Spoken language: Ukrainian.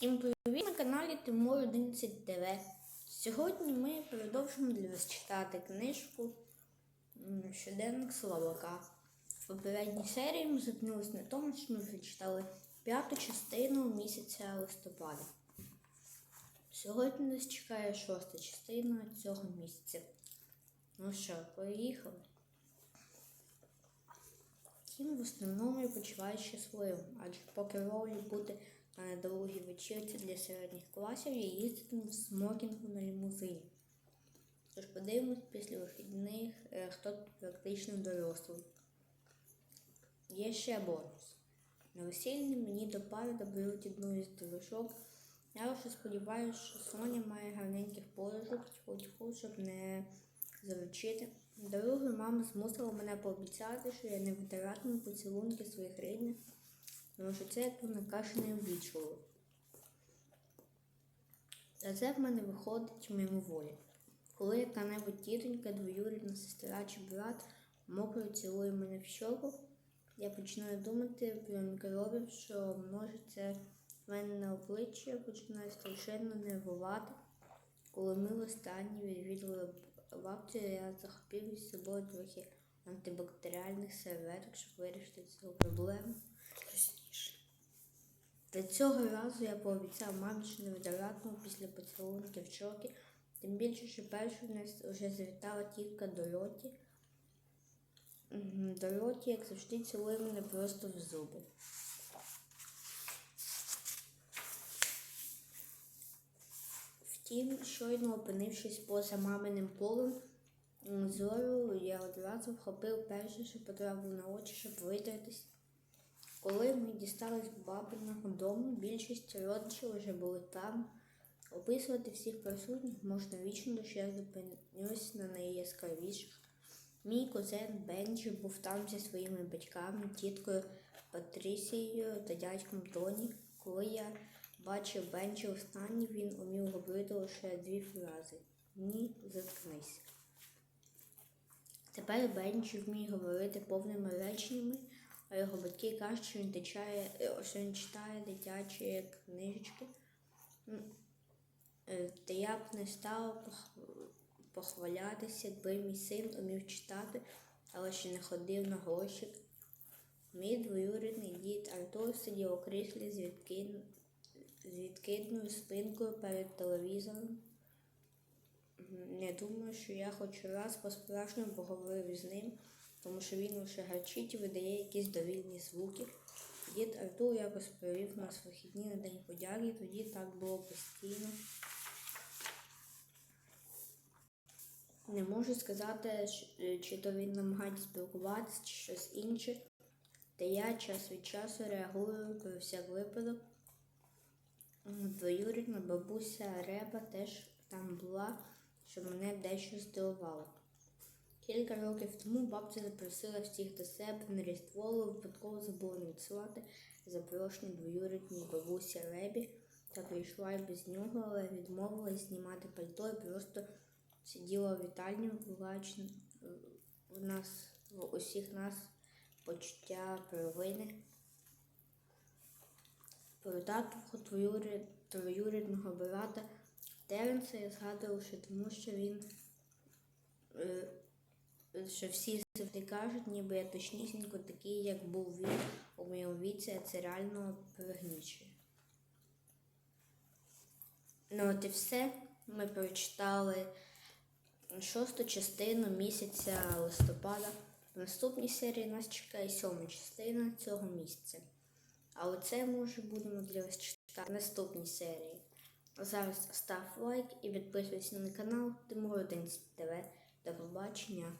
Всім привіт на каналі Тимур 11 ТВ. Сьогодні ми продовжимо для вас читати книжку Щоденник Словака. В попередній серії ми зупинилися на тому, що ми прочитали п'яту частину місяця листопада. Сьогодні нас чекає шоста частина цього місяця. Ну що, поїхали. Кім в основному почуває щасливим, адже поки ролі бути на недолугій вечірці для середніх класів, я їздитиму в смокінгу на лімузині. Тож подивимось після вихідних, е, хто тут практично дорослий. Є ще бонус. На весіллі мені до пари доберуть одну із дорожок. Я вже сподіваюся, що Соня має гарненьких подружок, тьфу-тьфу, щоб не заручити. Дорогою мама змусила мене пообіцяти, що я не витиратиму поцілунки своїх рідних, тому що це як вона каже не обічувала. А це в мене виходить мимоволі. Коли яка-небудь тітонька, двоюрідна сестра чи брат мокро цілує мене в щоку, я починаю думати про мікробів, що множиться в мене на обличчі, я починаю страшенно нервувати. Коли ми востаннє відвідали бабцю, я захопив із собою трохи антибактеріальних серветок, щоб вирішити цю проблему. Та цього разу я пообіцяв мамі, що не видаратиму після поцілунків щоки, тим більше, що першу нас вже завітала тітка Дороті. Дороті, як завжди, цілує мене просто в зуби. Втім, щойно опинившись поза маминим полем зору, я одразу вхопив перше, що потрапив на очі, щоб витратись. Коли ми дістались бабиного дому, більшість родичів вже були там. Описувати всіх присутніх можна вічно, тож я зупинюсь на найяскравіших. Мій кузен Бенджі був там зі своїми батьками, тіткою Патрісією та дядьком Тоні. Коли я бачив Бенджі останній, він умів говорити лише дві фрази Ні, заткнись. Тепер Бенджі вміє говорити повними реченнями, а його батьки кажуть, що він, течає, е, що він читає дитячі книжечки. Е, Та я б не стала похвалятися, якби мій син умів читати, але ще не ходив на гроші. Мій двоюрідний дід Артур сидів у кріслі з, відкид... з відкидною спинкою перед телевізором. Не думаю, що я хоч раз по-справжньому поговорив з ним, тому що він лише гарчить і видає якісь довільні звуки. Дід Артур якось провів нас вихідні на День подяки, тоді так було постійно. Не можу сказати, е, чи то він намагається спілкуватися, чи щось інше. Та я час від часу реагую про всяк випадок. Двоюрідна бабуся Реба теж там була, що мене дещо здивувало. Кілька років тому бабця запросила всіх до себе на Різдво, випадково забула надсилати запрошення двоюрідній бабусі Ребі та прийшла й без нього, але відмовилась знімати пальто і просто сиділа в вітальні, вкладаючи в нас в усіх нас почуття провини. Про тату твоюрід, твоюрідного брата Теренса я згадував лише тому, що він е, що всі завжди кажуть, ніби я точнісінько такий, як був він у моєму віці, а це реально пригнічує. Ну от і все. Ми прочитали шосту частину місяця листопада. В наступній серії нас чекає сьома частина цього місяця. Але це ми вже будемо для вас читати в наступній серії. Зараз став лайк і підписуйся на канал Тимур 11 ТВ. До побачення.